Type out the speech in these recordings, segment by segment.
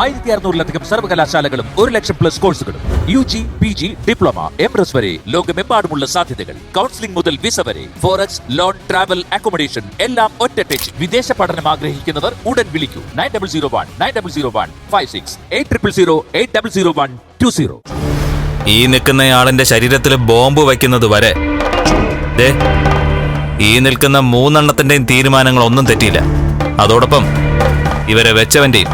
ആയിരത്തി അറുന്നൂറിലധികം സർവകലാശാലകളും ഒരു ലക്ഷം പ്ലസ് കോഴ്സുകളും U G P G diploma M S വരെ ലോകമെമ്പാടുമുള്ള സാധ്യതകൾ. കൗൺസിലിംഗ് മുതൽ വിസ വരെ ഫോറക്സ് ലോൺ ട്രാവൽ അക്കോമഡേഷൻ എല്ലാം ഒറ്റ ടച്ച് വിദേശ പഠനം ആഗ്രഹിക്കുന്നവർ ഉടൻ വിളിക്കൂ. Nine double zero one nine double zero one five six eight triple zero eight double zero one two zero ഈ നിൽക്കുന്നയാളിന്റെ ശരീരത്തിൽ ബോംബ് വയ്ക്കുന്നത് വരെ ഈ നിൽക്കുന്ന മൂന്നെണ്ണത്തിന്റെയും തീരുമാനങ്ങൾ ഒന്നും തെറ്റിയില്ല. അതോടൊപ്പം ഇവരെ വെച്ചവന്റെയും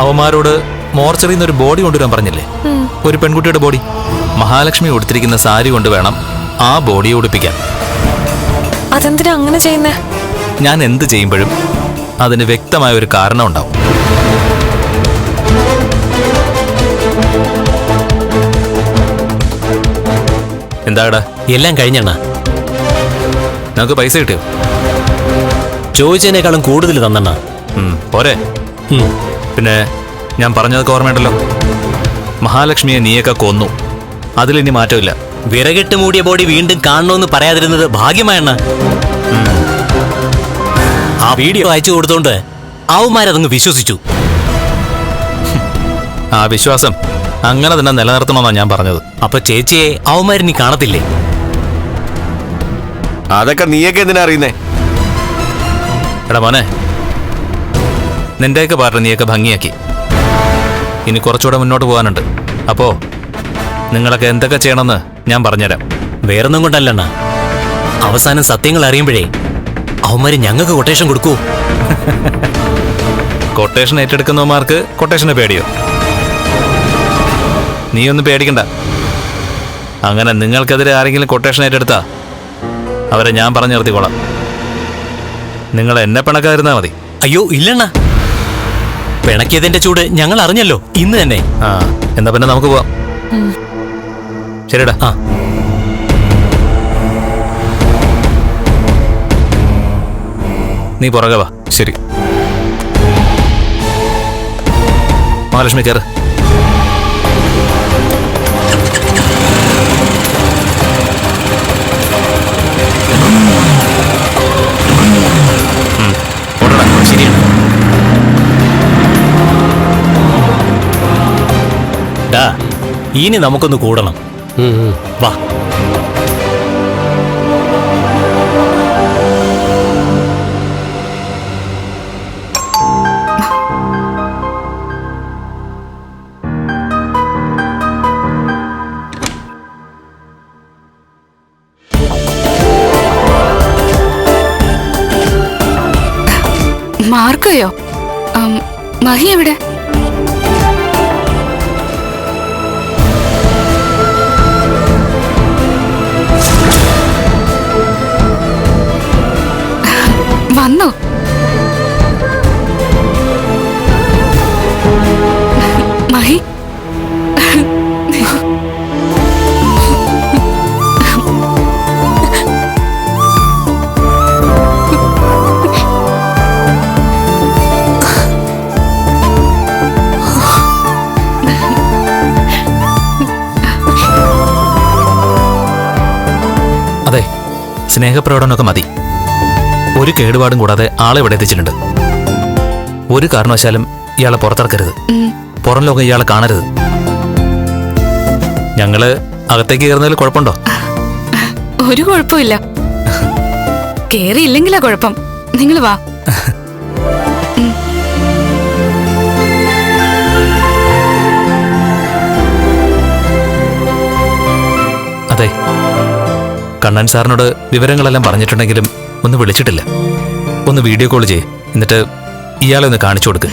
അവന്മാരോട് മോർച്ചറിയിൽ നിന്ന് ഒരു ബോഡി കൊണ്ടുവരാൻ പറഞ്ഞില്ലേ? ഒരു പെൺകുട്ടിയുടെ ബോഡി. മഹാലക്ഷ്മി ഉടുത്തിരിക്കുന്ന സാരി കൊണ്ട് വേണം ആ ബോഡി ഉടുപ്പിക്കാൻ. അതെന്തിനാ അങ്ങനെ ചെയ്യുന്നേ? ഞാൻ എന്ത് ചെയ്യുമ്പോഴും അതിന് വ്യക്തമായ ഒരു കാരണം ഉണ്ടാവും. എന്താടാ? എല്ലാം കഴിഞ്ഞണ്ണ. നമുക്ക് പൈസ കിട്ടിയോ? ചോദിച്ചതിനേക്കാളും കൂടുതൽ തന്നെണ്ണ. പോരെ. പിന്നെ ഞാൻ പറഞ്ഞതൊക്കെ ഓർമ്മയുണ്ടല്ലോ. മഹാലക്ഷ്മിയെ നീയൊക്കെ കൊന്നു. അതിലിനി മാറ്റമില്ല. വിറകിട്ട് മൂടിയ ബോഡി വീണ്ടും കാണണമെന്ന് പറയാതിരുന്നത് ഭാഗ്യമായണ്ണ. ആ വീഡിയോ അയച്ചു കൊടുത്തോണ്ട് അവന്മാരതങ്ങ് വിശ്വസിച്ചു. ആ വിശ്വാസം അങ്ങനെ തന്നെ നിലനിർത്തണമെന്നാണ് ഞാൻ പറഞ്ഞത്. അപ്പൊ ചേച്ചിയെ അവന്മാരിനി കാണത്തില്ലേ? അതൊക്കെ നീയൊക്കെ എന്തിനാ അറിയുന്നേ? എടാ മോനെ നിന്റെയൊക്കെ പാട്ട് നീയൊക്കെ ഭംഗിയാക്കി. ഇനി കുറച്ചുകൂടെ മുന്നോട്ട് പോകാനുണ്ട്. അപ്പോ നിങ്ങളൊക്കെ എന്തൊക്കെ ചെയ്യണമെന്ന് ഞാൻ പറഞ്ഞുതരാം. വേറൊന്നും കൊണ്ടല്ലണ്ണ അവസാനം സത്യങ്ങൾ അറിയുമ്പോഴേ അവന്മാര് ഞങ്ങൾക്ക് കൊട്ടേഷൻ കൊടുക്കൂ. കൊട്ടേഷൻ ഏറ്റെടുക്കുന്നവന്മാർക്ക് കൊട്ടേഷനെ പേടിയോ? നീ ഒന്നും പേടിക്കണ്ട. അങ്ങനെ നിങ്ങൾക്കെതിരെ ആരെങ്കിലും കൊട്ടേഷൻ ഏറ്റെടുത്താ അവരെ ഞാൻ പറഞ്ഞു നിർത്തിക്കോളാം. നിങ്ങൾ എന്നെ പിണക്കാതിരുന്നാ മതി. അയ്യോ ഇല്ലണ്ണ. പിണക്കിയതിന്റെ ചൂട് ഞങ്ങൾ അറിഞ്ഞല്ലോ. ഇന്ന് തന്നെ. ആ എന്നാ പിന്നെ നമുക്ക് പോവാം. ശരിടാ ആ. നീ പുറകെ വാ. ശരി. മഹാലക്ഷ്മി കയറ് ഇനി നമുക്കൊന്ന് കൂടണം. വാ. മാർക്കോയോ? മഹി എവിടെ? വന്നോ മഹി. സ്നേഹപ്രകടനമൊക്കെ മതി. ഒരു കേടുപാടും കൂടാതെ ആളെ ഇവിടെ എത്തിച്ചിട്ടുണ്ട്. ഒരു കാരണവശാലും ഇയാളെ പുറത്തിറക്കരുത്. പുറം ലോകം ഇയാളെ കാണരുത്. ഞങ്ങൾ അകത്തേക്ക് കയറുന്നതിൽ കുഴപ്പമുണ്ടോ? ഒരു കുഴപ്പമില്ല. കേറിയില്ലെങ്കിലാ കുഴപ്പം. നിങ്ങൾ വാ. അതെ. കണ്ണൻ സാറിനോട് വിവരങ്ങളെല്ലാം പറഞ്ഞിട്ടുണ്ടെങ്കിലും ഒന്ന് വിളിച്ചിട്ടില്ല. ഒന്ന് വീഡിയോ കോൾ ചെയ്യ്. എന്നിട്ട് ഇയാളെ ഒന്ന് കാണിച്ചു കൊടുക്ക്.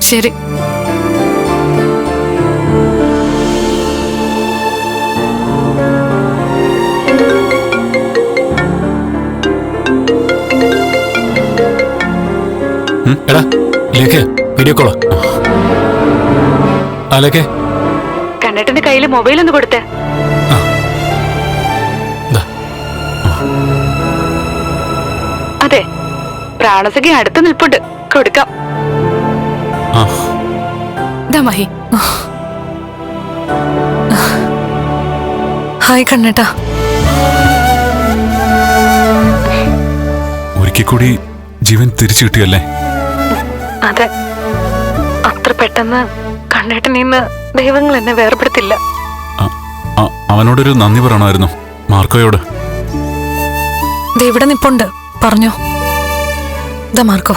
ശരി. എടാ ലേഖ വീഡിയോ കോളാ ആ. കണ്ണേട്ടന്റെ കയ്യിൽ മൊബൈൽ ഒന്ന് കൊടുത്തേ. പ്രാണസഖി അടുത്ത് നിൽപ്പുണ്ട്. കൊടുക്കാം. മഹി. ഹായ് കണ്ണേട്ടാ. ഒരിക്കൽ കൂടി ജീവൻ തിരിച്ചു കിട്ടിയല്ലേ? അതെ. അത്ര പെട്ടെന്ന് കണ്ണേട്ടനിന്ന് ദൈവങ്ങൾ എന്നെ വേർപെടുത്തില്ല. അവനോടൊരു നന്ദി പറയണമായിരുന്നു. മാർക്കോയോട്. ദേ ഇവിടെ നിപ്പുണ്ട്. പറഞ്ഞോ. ഇതാ മാർക്കോ.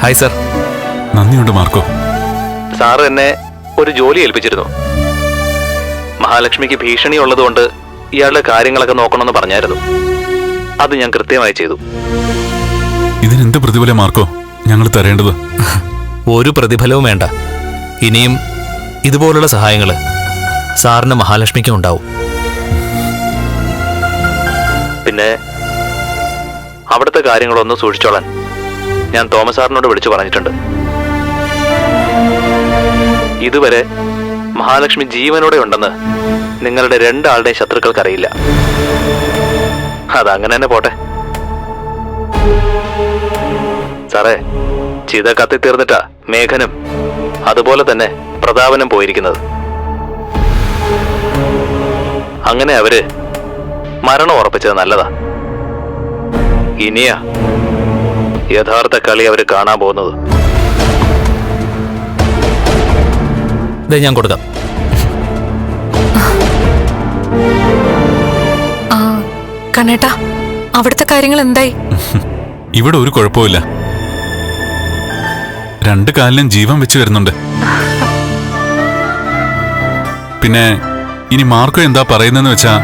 Hi sir. നന്ദിയുണ്ട് മാർക്കോ. സാറ് എന്നെ ഒരു ജോലി ഏൽപ്പിച്ചിരുന്നു. മഹാലക്ഷ്മിക്ക് ഭീഷണി ഉള്ളതുകൊണ്ട് ഇയാളുടെ കാര്യങ്ങളൊക്കെ നോക്കണമെന്ന് പറഞ്ഞായിരുന്നു. അത് ഞാൻ കൃത്യമായി ചെയ്തു. ഇതിനെന്ത് പ്രതിഫലം മാർക്കോ? ഞങ്ങൾ തരേണ്ടത്. ഒരു പ്രതിഫലവും വേണ്ട. ഇനിയും ഇതുപോലുള്ള സഹായങ്ങൾ സാറിന് മഹാലക്ഷ്മിക്കും ഉണ്ടാവും. പിന്നെ അവിടുത്തെ കാര്യങ്ങളൊന്ന് സൂക്ഷിച്ചോളാൻ ഞാൻ തോമസ് സാറിനോട് വിളിച്ചു പറഞ്ഞിട്ടുണ്ട്. ഇതുവരെ മഹാലക്ഷ്മി ജീവനോടെ ഉണ്ടെന്ന് നിങ്ങളുടെ രണ്ടാളുടെയും ശത്രുക്കൾക്കറിയില്ല. അതങ്ങനെ തന്നെ പോട്ടെ. സാറേ ചിത കത്തിത്തീർന്നിട്ടാ മേഘനും അതുപോലെ തന്നെ പ്രതാപനം പോയിരിക്കുന്നത്. അങ്ങനെ അവർ മരണം ഉറപ്പിച്ചത് നല്ലതാ. ഇനിയാ യഥാർത്ഥ കളി അവർ കാണാൻ പോകുന്നത്. ഞാൻ കൊടുക്കാം. കണ്ണേട്ടാ അവിടുത്തെ കാര്യങ്ങൾ എന്തായി? ഇവിടെ ഒരു കുഴപ്പമില്ല രണ്ട് കാലിലും ജീവൻ വെച്ച് വരുന്നുണ്ട് പിന്നെ ഇനി മാർക്കോ എന്താ പറയുന്നതെന്ന് വെച്ചാ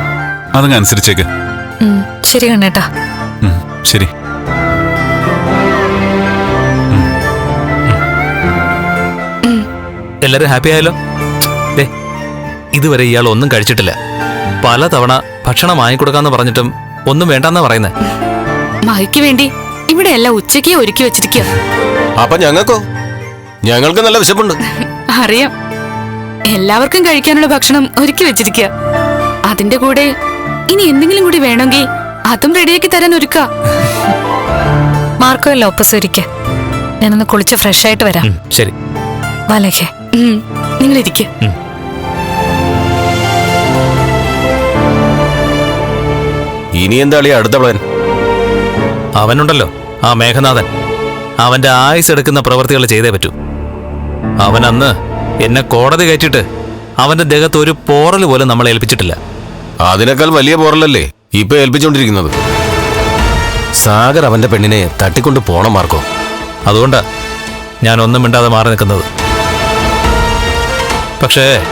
അതങ്ങ് അനുസരിച്ചേക്ക്. ശരി കണ്ണേട്ടാ. ശരി. എല്ലാരും ഹാപ്പി ആയല്ലോ? ദേ ഇതുവരെ ഇയാൾ ഒന്നും കഴിച്ചിട്ടില്ല. പല തവണ ഭക്ഷണം വാങ്ങിക്കൊടുക്കാന്ന് പറഞ്ഞിട്ടും ഒന്നും വേണ്ടെന്നാ പറയുന്നേ. മഹിക്ക് വേണ്ടി ഇവിടെ എല്ലാം ഉച്ചയ്ക്ക് ഒരുക്കി വെച്ചിരിക്കുക അപ്പൊ ഞങ്ങൾക്കോ? ഞങ്ങൾക്ക് നല്ല വിശപ്പുണ്ട്. അറിയാം. എല്ലാവർക്കും കഴിക്കാനുള്ള ഭക്ഷണം ഒരുക്കി വെച്ചിരിക്കുക അതിന്റെ കൂടെ ഇനി എന്തെങ്കിലും കൂടി വേണമെങ്കിൽ അതും റെഡിയാക്കി തരാൻ ഒരുക്ക. മാർക്കോ ലോപ്പസ് ഒരിക്ക ഞാനൊന്ന് കുളിച്ച് ഫ്രഷ് ആയിട്ട് വരാം. ശരി. വാലേഖേ നിങ്ങൾ ഇരിക്ക ഇനി എന്താ അടുത്ത പ്ലാൻ അവനുണ്ടല്ലോ ആ മേഘനാഥൻ. അവന്റെ ആയുസ് എടുക്കുന്ന പ്രവൃത്തികൾ ചെയ്തേ പറ്റൂ. അവൻ അന്ന് എന്നെ കോടതി കയറ്റിട്ട് അവന്റെ ദേഹത്ത് ഒരു പോറൽ പോലും നമ്മളെ ഏൽപ്പിച്ചിട്ടില്ല. അതിനേക്കാൾ വലിയ പോറലല്ലേ? ഇപ്പൊ ഏൽപ്പിച്ചോണ്ടിരിക്കുന്നത്. സാഗർ അവന്റെ പെണ്ണിനെ തട്ടിക്കൊണ്ട് പോണം മാർക്കോ. അതുകൊണ്ടാ ഞാൻ ഒന്നും മിണ്ടാതെ മാറി നിൽക്കുന്നത്. പക്ഷേ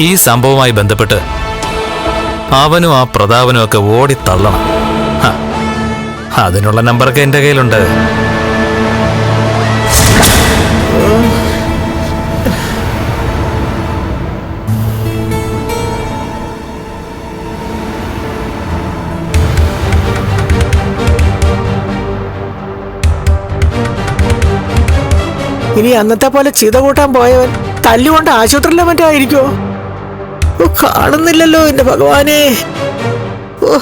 ഈ സംഭവവുമായി ബന്ധപ്പെട്ട് അവനും ആ പ്രതാപനും ഒക്കെ ഓടിത്തള്ളണം തള്ളണം. അതിനുള്ള നമ്പറൊക്കെ എന്റെ കയ്യിലുണ്ട്. ഇനി അന്നത്തെ പോലെ ചിത കൂട്ടാൻ പോയവൻ തല്ലുകൊണ്ട് ആശുപത്രിയിലെ മറ്റോ ആയിരിക്കോ കാണുന്നില്ലല്ലോ എന്റെ ഭഗവാനെ. ഓ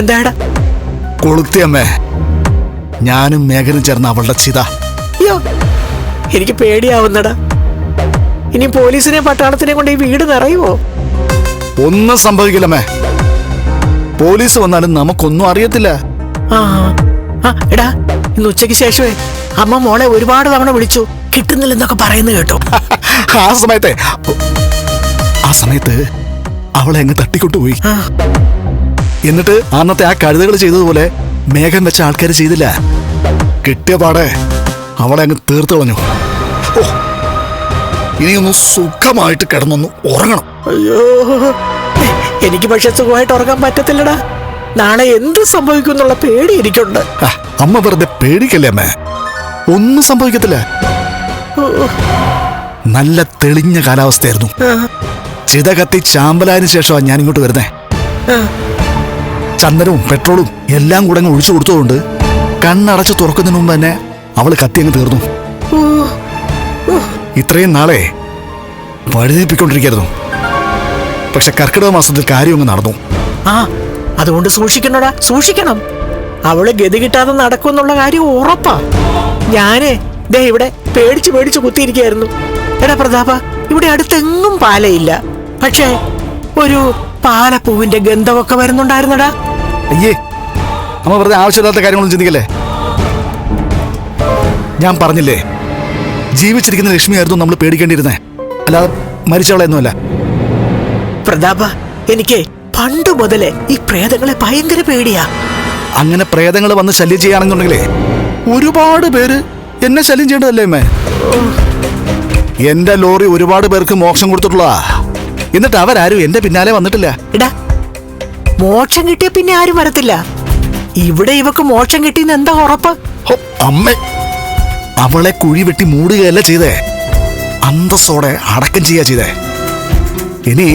എന്താടാ? കൊളുത്തിയമ്മേ ഞാനും മേഘനും ചേർന്ന അവളുടെ ചിത. അയ്യോ എനിക്ക് പേടിയാവുന്നടാ. ഇനി പോലീസിനെ പട്ടാളത്തിനെ കൊണ്ട് ഈ വീട് നിറയുമോ ഒന്നും സംഭവിക്കില്ലമ്മേ പോലീസ് വന്നാലും നമുക്കൊന്നും അറിയത്തില്ല. ആ ആ എടാ ഇന്ന് ഉച്ചയ്ക്ക് ശേഷമേ അമ്മ മോളെ ഒരുപാട് തവണ വിളിച്ചു. കിട്ടുന്നില്ലെന്നൊക്കെ പറയുന്നു കേട്ടോ. ആ സമയത്തെ ആ സമയത്ത് അവളെ അങ്ങ് തട്ടിക്കൊണ്ടുപോയി. ആ, എന്നിട്ട് അന്നത്തെ ആ കഴുതകൾ ചെയ്തതുപോലെ മേഘം വെച്ച ആൾക്കാർ ചെയ്തില്ല. കിട്ടിയ പാടെ അവളെ അങ്ങ് തീർത്തു കളഞ്ഞു. ഓ ഇനിയൊന്ന് സുഖമായിട്ട് കിടന്നൊന്ന് ഉറങ്ങണം. അയ്യോ എനിക്ക് പക്ഷെ സുഖമായിട്ട് ഉറങ്ങാൻ പറ്റത്തില്ലടാ. നാളെ എന്ത് സംഭവിക്കും എന്നുള്ള പേടി എനിക്കുണ്ട്. അമ്മ വെറുതെ പേടിക്കല്ലേ അമ്മേ? ഒന്നും സംഭവിക്കത്തില്ല. നല്ല തെളിഞ്ഞ കാലാവസ്ഥയായിരുന്നു. ചിത കത്തി ചാമ്പലായതിനു ശേഷമാണ് ഞാൻ ഇങ്ങോട്ട് വരുന്നേ ചന്ദനവും പെട്രോളും എല്ലാം കൂടെ അങ്ങ് ഒഴിച്ചു കൊടുത്തതുകൊണ്ട് കണ്ണടച്ച് തുറക്കുന്നതിന് മുമ്പ് തന്നെ അവൾ കത്തി അങ്ങ് തീർന്നു. ഇത്രയും നാളെ വഴുതിപ്പിക്കൊണ്ടിരിക്കായിരുന്നു. പക്ഷെ കർക്കിടക മാസത്തിൽ കാര്യമൊക്കെ നടന്നു. ആ അതുകൊണ്ട് സൂക്ഷിക്കണടാ സൂക്ഷിക്കണം. അവൾ ഗതി കിട്ടാതെ നടക്കുമെന്നുള്ള കാര്യം ഉറപ്പാ. ഞാനേ ദേ ഇവിടെ പേടിച്ച് പേടിച്ച് കുത്തിയിരിക്കായിരുന്നു എടാ പ്രതാപ ഇവിടെ അടുത്തെങ്ങും പാലയില്ല. പക്ഷേ ഒരു പാലപ്പൂവിന്റെ ഗന്ധമൊക്കെ വരുന്നുണ്ടായിരുന്നടാ. അയ്യേ നമ്മൾ വെറുതെ ആവശ്യമില്ലാത്ത കാര്യങ്ങളൊന്നും ചിന്തിക്കല്ലേ? ഞാൻ പറഞ്ഞില്ലേ ജീവിച്ചിരിക്കുന്ന ലക്ഷ്മിയായിരുന്നു നമ്മൾ പേടിക്കേണ്ടിയിരുന്നേ. അല്ലാതെ മരിച്ചവളെയൊന്നുമല്ല പ്രതാപ എനിക്ക് പണ്ട് മുതലേ ഈ പ്രേതങ്ങളെ ഭയങ്കര പേടിയാ. അങ്ങനെ പ്രേതങ്ങൾ വന്ന് ശല്യം ചെയ്യുകയാണെന്നുണ്ടെങ്കിലേ ഒരുപാട് പേര് എന്നെ ശല്യം ചെയ്യേണ്ടതല്ലേ അമ്മേ? എന്റെ ലോറി ഒരുപാട് പേർക്ക് മോക്ഷം കൊടുത്തിട്ടുള്ളതാ. എന്നിട്ട് അവരാരും എന്റെ പിന്നാലെ വന്നിട്ടില്ല. എടാ മോക്ഷം കിട്ടിയ പിന്നെ ആരും വരത്തില്ല. ഇവിടെ ഇവക്ക് മോക്ഷം കിട്ടിയെന്ന് എന്താ ഉറപ്പ്? അമ്മേ. അവളെ കുഴി വെട്ടി മൂടുകയല്ല ചെയ്തേ. അന്തസ്സോടെ അടക്കം ചെയ്യാ ചെയ്തേ. ഇനി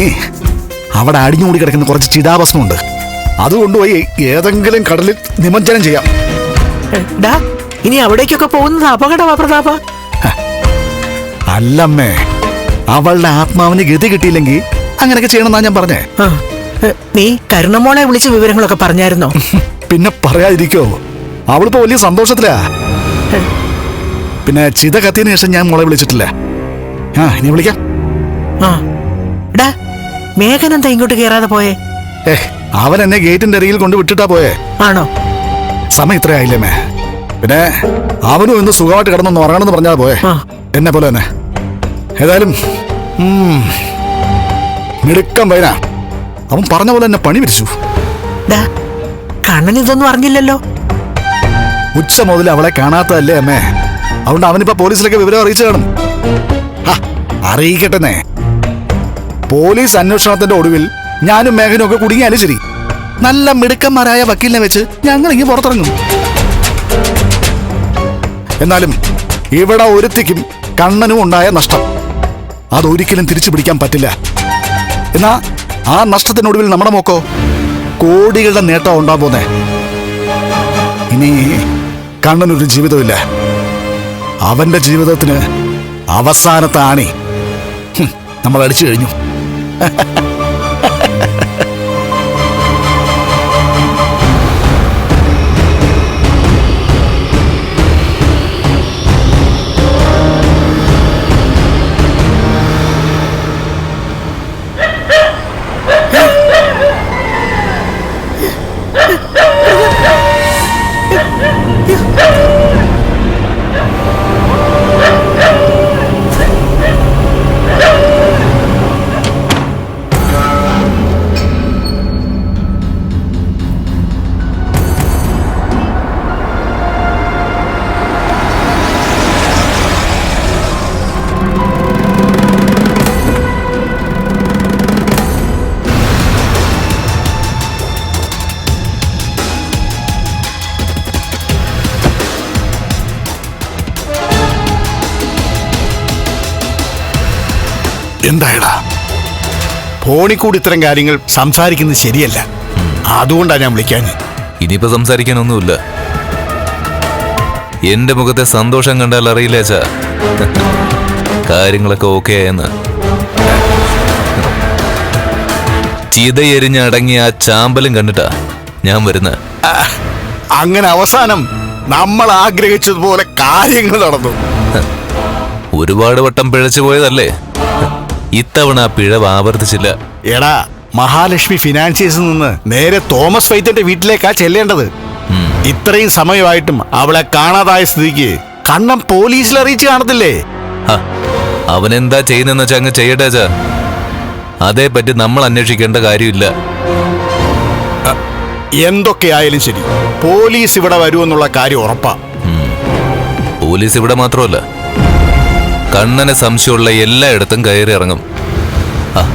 അവിടെ അടിഞ്ഞുകൂടി കിടക്കുന്ന കുറച്ച് ചിതാഭസ്മുണ്ട് അത് കൊണ്ടുപോയി ഏതെങ്കിലും കടലിൽ നിമജ്ജനം ചെയ്യാം. ഡാ ഇനി അവിടേക്കൊക്കെ പോകുന്നത് അപകടമാ പ്രതാപ. അല്ലമ്മേ. അവളുടെ ആത്മാവിന് ഗതി കിട്ടിയില്ലെങ്കിൽ അങ്ങനെയൊക്കെ ചെയ്യണമെന്നാ ഞാൻ പറഞ്ഞേ. നീ കരുണമോളെ വിളിച്ച് വിവരങ്ങളൊക്കെ പറഞ്ഞായിരുന്നോ? പിന്നെ പറയാതിരിക്കോ. അവളിപ്പോ വലിയ സന്തോഷത്തിലാ. പിന്നെ ചിത കത്തിയതിനു ശേഷം ഞാൻ മോളെ വിളിച്ചിട്ടില്ല. ആ ഇനി വിളിക്കാം. ആ. മേഘൻ എന്താ ഇങ്ങോട്ട് കയറാതെ പോയേ? അവൻ എന്നെ ഗേറ്റിന്റെ അരികിൽ കൊണ്ട് വിട്ടിട്ടാ പോയേ. ആണോ? സമയം ഇത്രയായില്ലേ മേ? പിന്നെ അവനും ഇന്ന് സുഖമായിട്ട് കിടന്നൊന്ന് ഉറങ്ങണമെന്ന് പറഞ്ഞാ പോയെ. എന്നെ പോലെ തന്നെ. ഏതായാലും മിടുക്കം പൈന അവൻ പറഞ്ഞ പോലെ എന്നെ പണി പിരിച്ചു കണ്ണൻ ഇതൊന്നും അറിഞ്ഞില്ലല്ലോ. ഉച്ച മുതൽ അവളെ കാണാത്തതല്ലേ അമ്മേ? അതുകൊണ്ട് അവനിപ്പോ പോലീസിലൊക്കെ വിവരം അറിയിച്ചു കാണും. അറിയിക്കട്ടെന്നേ. പോലീസ് അന്വേഷണത്തിന്റെ ഒടുവിൽ ഞാനും മേഘനും ഒക്കെ കുടുങ്ങിയാലും ശരി. നല്ല മിടുക്കന്മാരായ വക്കീലിനെ വെച്ച് ഞങ്ങൾ ഇങ്ങനെ പുറത്തിറങ്ങും. എന്നാലും ഇവിടെ ഒരുത്തിക്കും കണ്ണനും ഉണ്ടായ നഷ്ടം. അതൊരിക്കലും തിരിച്ചു പിടിക്കാൻ പറ്റില്ല. എന്നാ ആ നഷ്ടത്തിനൊടുവിൽ നമ്മുടെ മോക്കോ കോടികളുടെ നേട്ടം ഉണ്ടാകാൻ പോന്നെ. ഇനി കണ്ണനൊരു ജീവിതമില്ല അവന്റെ ജീവിതത്തിന് അവസാനത്തെ ആണി. ഹും, നമ്മൾ അടിച്ചു കഴിഞ്ഞു. എന്തായടാ? ഫോണിൽ കൂടി ഇത്തരം കാര്യങ്ങൾ സംസാരിക്കുന്നത് ശരിയല്ല. അതുകൊണ്ടാണ് ഞാൻ വിളിക്കാൻ ഇനിയിപ്പോ സംസാരിക്കാനൊന്നുമില്ല. എന്റെ മുഖത്തെ സന്തോഷം കണ്ടാൽ അറിയില്ല ചാ കാര്യങ്ങളൊക്കെ ഓക്കെ ആയെന്ന്. ചിതയെരിഞ്ഞ് അടങ്ങിയ ആ ചാമ്പലും കണ്ടിട്ടാ ഞാൻ വരുന്ന. അങ്ങനെ അവസാനം നമ്മൾ ആഗ്രഹിച്ചതുപോലെ കാര്യങ്ങൾ നടന്നു. ഒരുപാട് വട്ടം പിഴച്ചു പോയതല്ലേ? ഇത്തവണ പിഴ പിഴവ് ആവർത്തിച്ചില്ല. എടാ മഹാലക്ഷ്മി ഫിനാൻഷ്യൽസിൽ നിന്ന് നേരെ തോമസ് ഫൈത്തിന്റെ വീട്ടിലേക്കാ ചെല്ലേണ്ടത്. ഇത്രയും സമയമായിട്ടും അവളെ കാണാതായ സ്ഥിതിക്ക് കണ്ണം പോലീസിൽ അറിയിച്ച് കാണത്തില്ലേ? അവനെന്താ ചെയ്യുന്നെന്ന് വെച്ചാ അങ്ങ് ചെയ്യട്ടെ അതേ അതേപ്പറ്റി നമ്മൾ അന്വേഷിക്കേണ്ട കാര്യമില്ല. എന്തൊക്കെയായാലും ശരി. പോലീസ് ഇവിടെ വരുമെന്നുള്ള കാര്യം ഉറപ്പാ. പോലീസ് ഇവിടെ മാത്രമല്ല. കണ്ണനെ സംശയമുള്ള എല്ലായിടത്തും കയറി ഇറങ്ങും. ആ,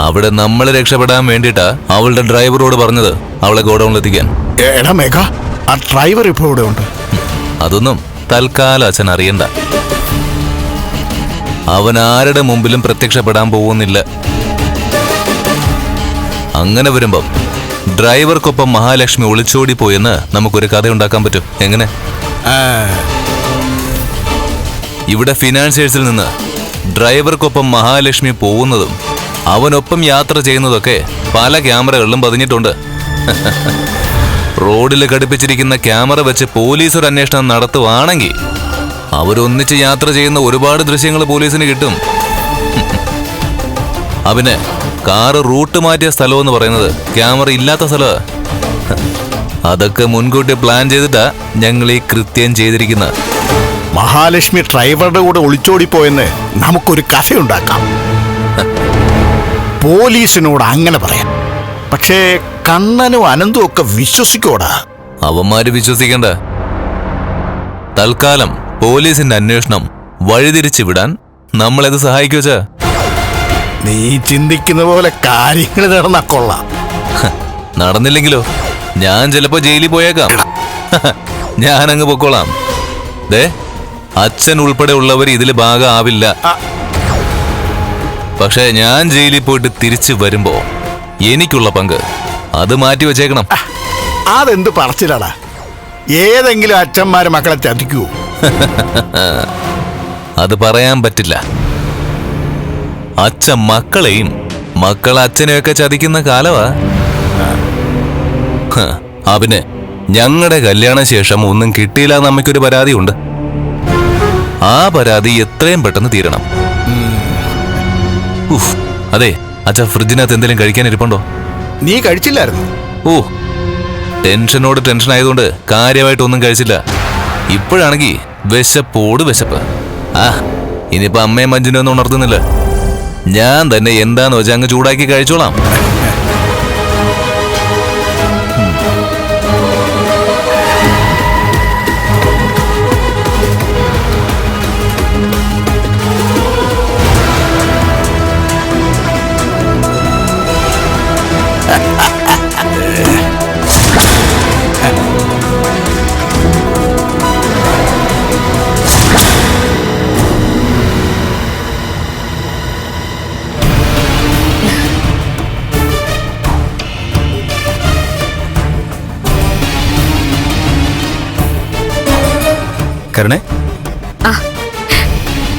അവിടെ നമ്മൾ രക്ഷപ്പെടാൻ വേണ്ടിയിട്ടാ അവളുടെ ഡ്രൈവറോട് പറഞ്ഞത് അവളെ ഗോഡൗണിൽ എത്തിക്കാൻ. എടാ മേഘ ആ ഡ്രൈവർ ഇപ്പോൾ ഇവിടെ ഉണ്ട്. അതൊന്നും തൽക്കാലം അച്ഛൻ അറിയണ്ട. അവൻ ആരുടെ മുമ്പിലും പ്രത്യക്ഷപ്പെടാൻ പോകുന്നില്ല. അങ്ങനെ വരുമ്പം ഡ്രൈവർക്കൊപ്പം മഹാലക്ഷ്മി ഒളിച്ചോടി പോയെന്ന് നമുക്കൊരു കഥ ഉണ്ടാക്കാൻ പറ്റും. എങ്ങനെ? ആ, ഇവിടെ ഫിനാൻസിയേഴ്സിൽ നിന്ന് ഡ്രൈവർക്കൊപ്പം മഹാലക്ഷ്മി പോകുന്നതും അവനൊപ്പം യാത്ര ചെയ്യുന്നതൊക്കെ പല ക്യാമറകളിലും പതിഞ്ഞിട്ടുണ്ട്. റോഡിൽ ഘടിപ്പിച്ചിരിക്കുന്ന ക്യാമറ വെച്ച് പോലീസ് ഒരു അന്വേഷണം നടത്തുവാണെങ്കിൽ അവരൊന്നിച്ച് യാത്ര ചെയ്യുന്ന ഒരുപാട് ദൃശ്യങ്ങൾ പോലീസിന് കിട്ടും. അവന് കാറ് റൂട്ട് മാറ്റിയ സ്ഥലമെന്ന് പറയുന്നത് ക്യാമറ ഇല്ലാത്ത സ്ഥല അതൊക്കെ മുൻകൂട്ടി പ്ലാൻ ചെയ്തിട്ടാ ഞങ്ങൾ ഈ കൃത്യം ചെയ്തിരിക്കുന്നത് മഹാലക്ഷ്മി ഡ്രൈവറുടെ കൂടെ ഒളിച്ചോടിപ്പോയെന്ന് നമുക്കൊരു കഥയുണ്ടാക്കാം. പോലീസിനോട് അങ്ങനെ പറയാം. പക്ഷേ കണ്ണനും അനന്തും ഒക്കെ വിശ്വസിക്കോടാ. അവന്മാര് വിശ്വസിക്കണ്ട. തൽക്കാലം പോലീസിന്റെ അന്വേഷണം വഴിതിരിച്ചു വിടാൻ നമ്മളത് സഹായിക്കുവച്ചാ നീ ചിന്തിക്കുന്ന പോലെ കാര്യങ്ങൾ നടന്നാ കൊള്ളാം. നടന്നില്ലെങ്കിലോ? ഞാൻ ചിലപ്പോ ജയിലിൽ പോയേക്കാം. ഞാൻ അങ്ങ് പൊക്കോളാം. ദേ അച്ഛൻ ഉൾപ്പെടെ ഉള്ളവർ ഇതിൽ ഭാഗമാവില്ല പക്ഷെ ഞാൻ ജയിലിൽ പോയിട്ട് തിരിച്ചു വരുമ്പോ എനിക്കുള്ള പങ്ക് അത് മാറ്റി വെച്ചേക്കണം. അതെന്ത് പറച്ചിലാടാ? ഏതെങ്കിലും അച്ഛന്മാര് മക്കളെ ചതിക്കൂ. അത് പറയാൻ പറ്റില്ല. അച്ഛൻ മക്കളെയും മക്കൾ അച്ഛനെയൊക്കെ ചതിക്കുന്ന കാലവാ. അവന് ഞങ്ങളുടെ കല്യാണ ശേഷം ഒന്നും കിട്ടിയില്ല എന്ന് അമ്മയ്ക്കൊരു പരാതിയുണ്ട്. ആ പരാതി എത്രയും പെട്ടെന്ന് തീരണം. ഉഫ്, അതെ അച്ഛാ ഫ്രിഡ്ജിനകത്ത് എന്തെങ്കിലും കഴിക്കാൻ ഇരിപ്പുണ്ടോ? നീ കഴിച്ചില്ലായിരുന്നു. ഓ ടെൻഷനോട് ടെൻഷൻ ആയതുകൊണ്ട് കാര്യമായിട്ടൊന്നും കഴിച്ചില്ല. ഇപ്പോഴാണെങ്കിൽ വിശപ്പോട് വിശപ്പ്. ആ ഇനിയിപ്പോ അമ്മയും മഞ്ജിനൊന്നും ഉണർത്തുന്നില്ല. ഞാൻ തന്നെ എന്താന്ന് വെച്ചാൽ അങ്ങ് ചൂടാക്കി കഴിച്ചോളാം.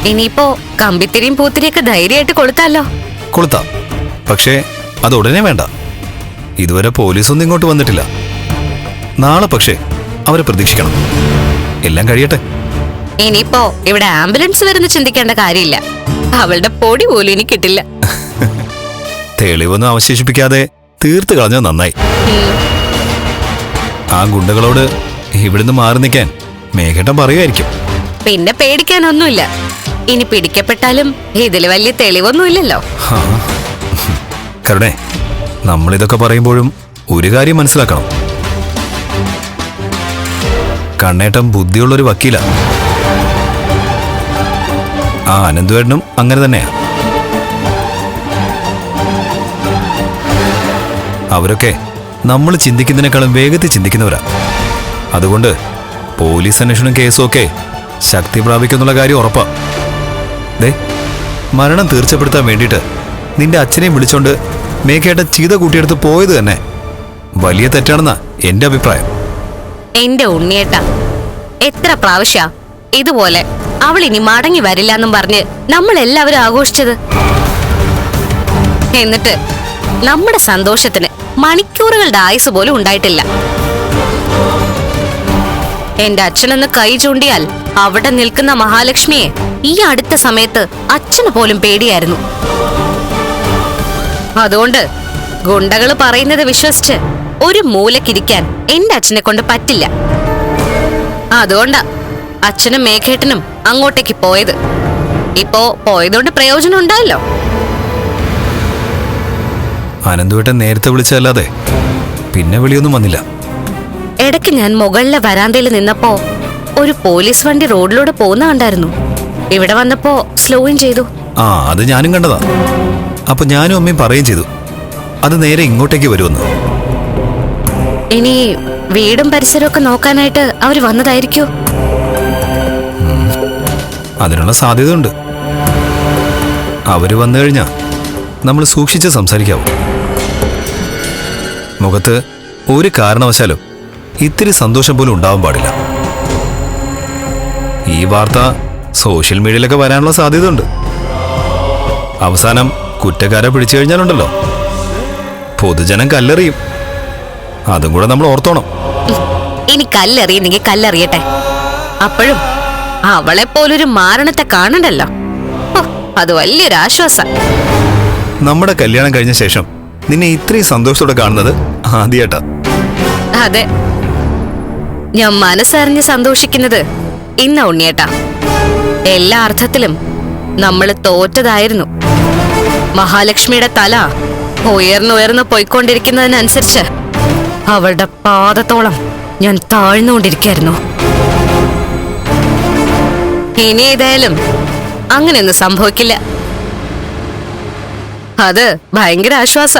ഇനിയിപ്പോ കമ്പിത്തിരിയും പൂത്തിരിയൊക്കെ ധൈര്യമായിട്ട് കൊളുത്താലോ? കൊളുത്താം. പക്ഷേ അത് ഉടനെ വേണ്ട. ഇതുവരെ പോലീസൊന്നും ഇങ്ങോട്ട് വന്നിട്ടില്ല. നാളെ പക്ഷേ അവരെ പ്രതീക്ഷിക്കണം. എല്ലാം കഴിയട്ടെ. ഇനിയിപ്പോ ഇവിടെ ആംബുലൻസ് വരുന്ന ചിന്തിക്കേണ്ട കാര്യമില്ല. അവളുടെ പൊടി പോലും ഇനി കിട്ടില്ല. തെളിവൊന്നും അവശേഷിപ്പിക്കാതെ തീർത്ത് കളഞ്ഞാൽ നന്നായി. ആ ഗുണ്ടകളോട് ഇവിടുന്ന് മാറി നിൽക്കാൻ മേഘട്ടം പറയുമായിരിക്കും. പിന്നെ പേടിക്കാനൊന്നുമില്ല. ഇനി പിടിക്കപ്പെട്ടാലും ഇതിൽ വലിയ തെളിവൊന്നുമില്ലല്ലോ. കരുണേ കരുണേ നമ്മളിതൊക്കെ പറയുമ്പോഴും ഒരു കാര്യം മനസ്സിലാക്കണം. കണ്ണേട്ടം ബുദ്ധിയുള്ളൊരു വക്കീല. ആ അനന്തുവേട്ടനും അങ്ങനെ തന്നെയാ. അവരൊക്കെ നമ്മൾ ചിന്തിക്കുന്നതിനേക്കാളും വേഗത്തിൽ ചിന്തിക്കുന്നവരാ. അതുകൊണ്ട് പോലീസ് അന്വേഷണം കേസും ഒക്കെ ശക്തി പ്രാപിക്കുന്നുള്ള കാര്യം ഉറപ്പാ. ദേ മരണം തീർച്ചപ്പെടുത്താൻ വേണ്ടിയിട്ട് നിന്റെ അച്ഛനെയും വിളിച്ചോണ്ട് മേക്കേട്ട ചീത കൂട്ടിയെടുത്ത് പോയത് തന്നെ. വലിയ തെറ്റാണെന്നാ എന്റെ അഭിപ്രായം. എന്റെ ഉണ്ണിയേട്ട എത്ര പ്രാവശ്യ ഇതുപോലെ അവൾ ഇനി മടങ്ങി വരില്ല എന്നും പറഞ്ഞ് നമ്മൾ എല്ലാവരും ആഘോഷിച്ചത്? എന്നിട്ട് നമ്മുടെ സന്തോഷത്തിന് മണിക്കൂറുകളുടെ ആയുസ് പോലും ഉണ്ടായിട്ടില്ല. എന്റെ അച്ഛനൊന്ന് കൈ ചൂണ്ടിയാൽ അവിടെ നിൽക്കുന്ന മഹാലക്ഷ്മിയെ ഈ അടുത്ത സമയത്ത് അച്ഛന് പോലും പേടിയായിരുന്നു. അതുകൊണ്ട് ഗുണ്ടകൾ പറയുന്നത് വിശ്വസിച്ച് ഒരു മൂലക്കിരിക്കാൻ എന്റെ അച്ഛനെ കൊണ്ട് പറ്റില്ല. അതുകൊണ്ടാ അച്ഛനും മേഘേട്ടനും അങ്ങോട്ടേക്ക് പോയത്. ഇപ്പോ പോയതുകൊണ്ട് പ്രയോജനം ഉണ്ടായല്ലോ. അനന്തുവേട്ടൻ നേരത്തെ വിളിച്ചല്ലാതെ പിന്നെ വിളിയൊന്നും വന്നില്ല. ഇടയ്ക്ക് ഞാൻ മുകളിലെ വരാന്തയിൽ നിന്നപ്പോ ഒരു പോലീസ് വണ്ടി റോഡിലൂടെ പോകുന്ന കണ്ടായിരുന്നു. ഇവിടെ വന്നപ്പോ സ്ലോയും ചെയ്തു. ആ അത് ഞാനും കണ്ടതാ. അപ്പൊ ഞാനും അമ്മയും പറയുകയും ചെയ്തു. അത് നേരെ ഇങ്ങോട്ടേക്ക് വരുമെന്ന്. ഇനി വീടും പരിസരവും ഒക്കെ നോക്കാനായിട്ട് അവർ വന്നതായിരിക്കോ? അതിനുള്ള സാധ്യതയുണ്ട്. അവർ വന്നു കഴിഞ്ഞാ നമ്മൾ സൂക്ഷിച്ച് സംസാരിക്കാവൂ. മുഖത്ത് ഒരു കാരണവശാലും ഇത്തിരി സന്തോഷം പോലും ഉണ്ടാവാൻ പാടില്ല. ഈ വാർത്ത സോഷ്യൽ മീഡിയയിലൊക്കെ വരാനുള്ള സാധ്യതയുണ്ട്. അവസാനം കുറ്റക്കാരെ പിടിച്ചു കഴിഞ്ഞാലുണ്ടല്ലോ. പൊതുജനം കല്ലെറിയും. അതും കൂടെ നമ്മൾ ഓർത്തോണം. ഇനി കല്ലെറിയുന്നെങ്കിൽ കല്ലെറിയട്ടെ. അപ്പോഴും അവളെ പോലൊരു മാരണത്തെ കാണണ്ടല്ലോ. അത് വലിയൊരു ആശ്വാസം നമ്മുടെ കല്യാണം കഴിഞ്ഞ ശേഷം നിന്നെ ഇത്രയും സന്തോഷത്തോടെ കാണുന്നത് ആദ്യമായിട്ടാ അതെ. ഞാൻ മനസ്സറിഞ്ഞ് സന്തോഷിക്കുന്നത് ഇന്ന ഉണ്ണിയേട്ടാ. എല്ലാ അർത്ഥത്തിലും നമ്മൾ തോറ്റതായിരുന്നു. മഹാലക്ഷ്മിയുടെ തല ഉയർന്നുയർന്നു പോയിക്കൊണ്ടിരിക്കുന്നതിനനുസരിച്ച് അവളുടെ പാദത്തോളം ഞാൻ താഴ്ന്നുകൊണ്ടിരിക്കായിരുന്നു. ഇനി ഏതായാലും അങ്ങനെയൊന്നും സംഭവിക്കില്ല. അത് ഭയങ്കര ആശ്വാസ.